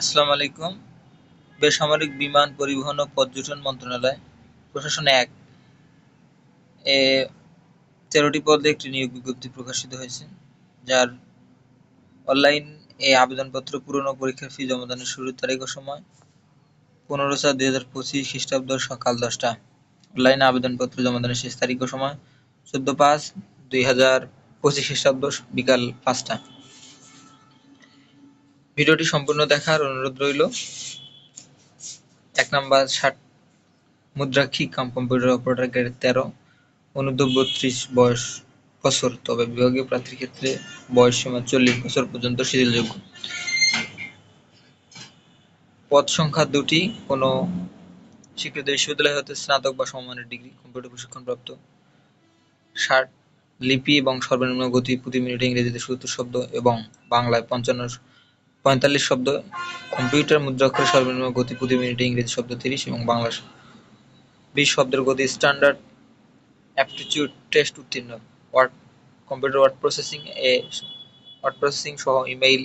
আসসালামু আলাইকুম। বেসামরিক বিমান পরিবহন ও পর্যটন মন্ত্রণালয়, প্রশাসন এক, এ, তেরোটি পদে একটি নিয়োগ বিজ্ঞপ্তি প্রকাশিত হয়েছে, যার অনলাইন এ আবেদনপত্র পূরণ ও পরীক্ষার ফি জমাদানের শুরুর তারিখ ও সময় পনেরো চার দুই হাজার পঁচিশ খ্রিস্টাব্দ সকাল দশটা। অনলাইনে আবেদনপত্র জমাদানের শেষ তারিখ ও সময় চোদ্দ পাঁচ দুই হাজার পঁচিশ খ্রিস্টাব্দ বিকাল পাঁচটা। ভিডিওটি সম্পূর্ণ দেখার অনুরোধ রইল। এক নাম্বার ষাট, মুদ্রাক্ষী কাম কম্পিউটার অপারেটর গ্রেড তেরো অনুদ্ধ বত্রিশ বয়স বছর, তবে বিভাগীয় প্রার্থীর ক্ষেত্রে বয়স সীমা চল্লিশ বছর পর্যন্ত শিথিলযোগ্য। পদ সংখ্যা দুটি, কোনো স্বীকৃত বিশ্ববিদ্যালয় হতে স্নাতক বা সমমানের ডিগ্রি, কম্পিউটার প্রশিক্ষণপ্রাপ্ত। ষাট, লিপি এবং সর্বনিম্ন গতি প্রতি মিনিটে ইংরেজিতে সত্তর শব্দ এবং বাংলায় পঞ্চান্ন পঁয়তাল্লিশ শব্দ, কম্পিউটার মুদ্রাক্ষরের সর্বনিম্ন গতি প্রতি মিনিটে ইংরেজি শব্দ তিরিশ এবং বাংলা বিশ শব্দের গতি স্ট্যান্ডার্ড অ্যাপটিটিউড টেস্ট উত্তীর্ণ। ওয়ার্ড, কম্পিউটার ওয়ার্ড প্রসেসিং এ ওয়ার্ড প্রসেসিং সহ ইমেইল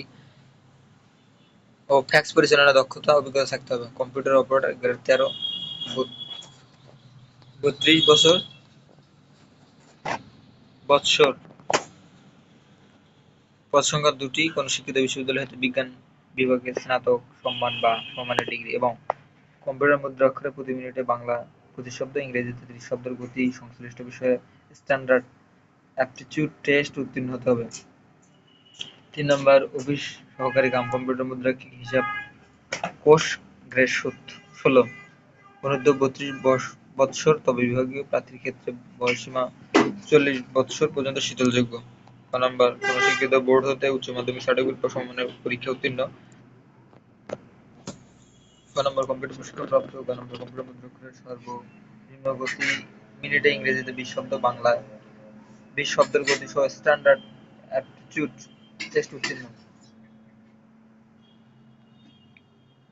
ও ফ্যাক্স পরিচালনা দক্ষতা অভিজ্ঞতা থাকতে হবে। কম্পিউটার অপারেটর গ্রেড তেরো বত্রিশ বছর বৎসর। পদ সংখ্যা দুটি, কোন শিক্ষিত বিশ্ববিদ্যালয় হতে বিজ্ঞান বিভাগের স্নাতক, সম্মান বা সম্মানের ডিগ্রি এবং কম্পিউটার মুদ্রাক্ষরে প্রতি মিনিটে বাংলা পঁচিশ শব্দ ইংরেজিতে ত্রিশ শব্দের গতি, সংশ্লিষ্ট বিষয়ে স্ট্যান্ডার্ড অ্যাপটিটিউড টেস্ট উত্তীর্ণ হতে হবে। তিন নম্বর, অফিস সহকারী কাম, কম্পিউটার মুদ্রাক্ষিক হিসাব কোষ গ্রেড ষোলো? অনুদ্ধ বত্রিশ বৎসর, তবে বিভাগীয় প্রার্থীর ক্ষেত্রে বয়সীমা চল্লিশ বৎসর পর্যন্ত শীতলযোগ্য। নম্বর কোন শিক্ষিত বোর্ড হতে উচ্চ মাধ্যমিক সার্টিফিকেট বা সমমানের পরীক্ষা উত্তীর্ণ। ক নম্বর কম্পিউটার প্রশিক্ষণ প্রাপ্ত, ক নম্বর কম্পিউটার মুদ্রাক্ষরের সর্বনিম্ন গতি মিনিটে ইংরেজিতে বিশ শব্দ, বাংলায় বিশ শব্দের গতি সহ স্ট্যান্ডার্ড অ্যাপটিটিউড টেস্ট উত্তীর্ণ।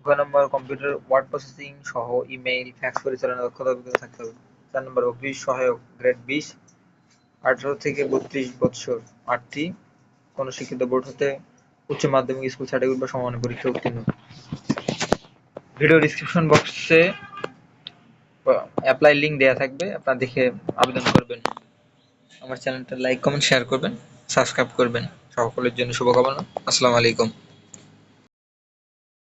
গ নম্বর কম্পিউটার ওয়ার্ড প্রসেসিং সহ ইমেইল ফ্যাক্স পরিচালনা দক্ষতা থাকতে হবে। চার নম্বর অফিস সহায়ক গ্রেড বিশ। আঠারো থেকে বত্রিশ বৎসর আটটি কোন শিক্ষিত বোর্ড হতে উচ্চ মাধ্যমিক স্কুল সার্টিফিকেট বা সমানের পরীক্ষা উত্তীর্ণ। ভিডিও ডিসক্রিপশন বক্সে অ্যাপ্লাই লিঙ্ক দেওয়া থাকবে, আপনারা দেখে আবেদন করবেন। আমার চ্যানেলটা লাইক কমেন্ট শেয়ার করবেন সাবস্ক্রাইব করবেন। সকলের জন্য শুভকামনা। আসসালামু আলাইকুম।